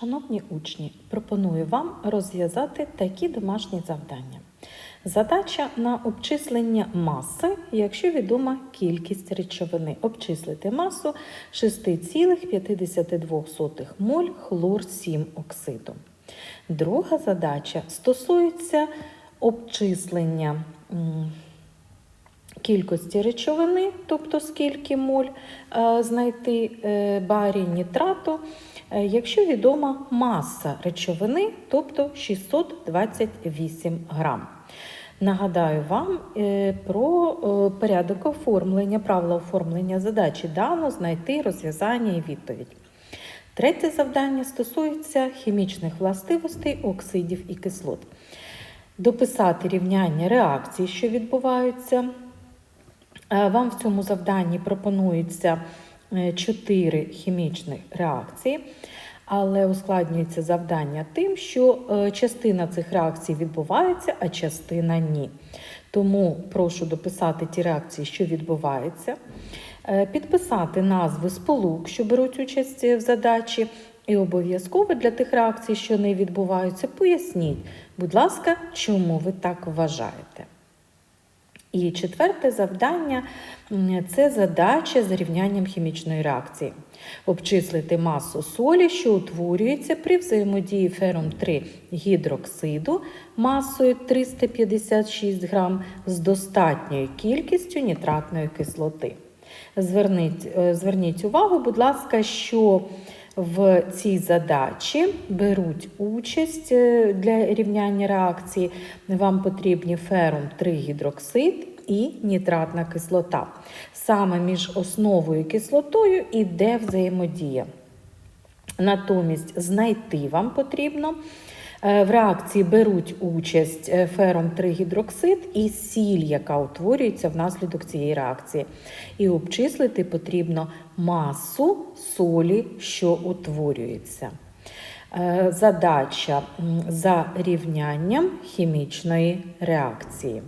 Шановні учні, пропоную вам розв'язати такі домашні завдання. Задача на обчислення маси, якщо відома кількість речовини. Обчислити масу 6,52 моль хлор 7 оксиду. Друга задача стосується обчислення кількості речовини, тобто скільки моль е, знайти е, барій нітрату, е, якщо відома маса речовини, тобто 628 грам. Нагадаю вам про порядок оформлення, правила оформлення задачі дано, знайти розв'язання і відповідь. Третє завдання стосується хімічних властивостей оксидів і кислот. Дописати рівняння реакцій, що відбуваються. Е, Вам в цьому завданні пропонується е, чотири хімічних реакції, але ускладнюється завдання тим, що е, частина цих реакцій відбувається, а частина ні. Тому прошу дописати ті реакції, що відбуваються, е, підписати назви сполук, що беруть участь в задачі, і обов'язково для тих реакцій, що не відбуваються, поясніть, будь ласка, чому ви так вважаєте. І четверте завдання це задача з рівнянням хімічної реакції. Обчислити масу солі, що утворюється при взаємодії ферум 3 гідроксиду масою 356 грам з достатньою кількістю нітратної кислоти. Зверніть, е, зверніть увагу, будь ласка, що в цій задачі беруть участь е, для рівняння реакції. Вам потрібні ферум 3 гідроксид і нітратна кислота. Саме між основою і кислотою іде взаємодія. Натомість знайти вам потрібно. Е, В реакції беруть участь е, фером 3 гідроксид і сіль, яка утворюється внаслідок цієї реакції. І обчислити потрібно масу солі, що утворюється. Е, Задача за рівнянням хімічної реакції.